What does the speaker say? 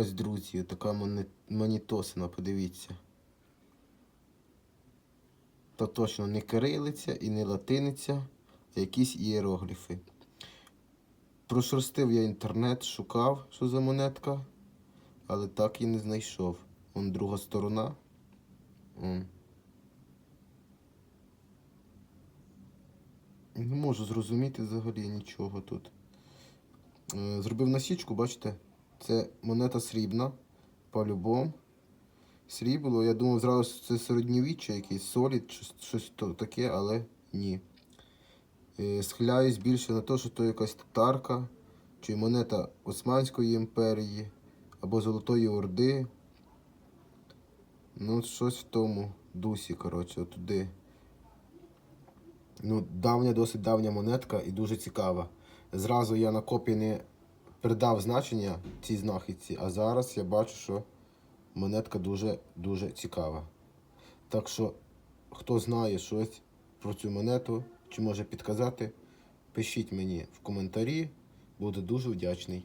Ось, друзі, така монітосина, подивіться. То точно не кирилиця і не латиниця, а якісь ієрогліфи. Прошерстив я інтернет, шукав, що за монетка, але так і не знайшов. Вон друга сторона. Не можу зрозуміти взагалі нічого тут. Е, Зробив насічку, бачите? Це монета срібна, по-любому. Срібло, я думав зразу, це середньовіччя, якийсь солід, щось, щось таке, але ні. Е, Схиляюсь більше на те, що то якась татарка, чи монета Османської імперії, або Золотої Орди. Ну, щось в тому дусі, коротше, туди. Ну, давня, досить давня монетка і дуже цікава. Зразу я на копії не придав значення цій знахідці, а зараз я бачу, що монетка дуже-дуже цікава. Так що, хто знає щось про цю монету, чи може підказати, пишіть мені в коментарі, буду дуже вдячний.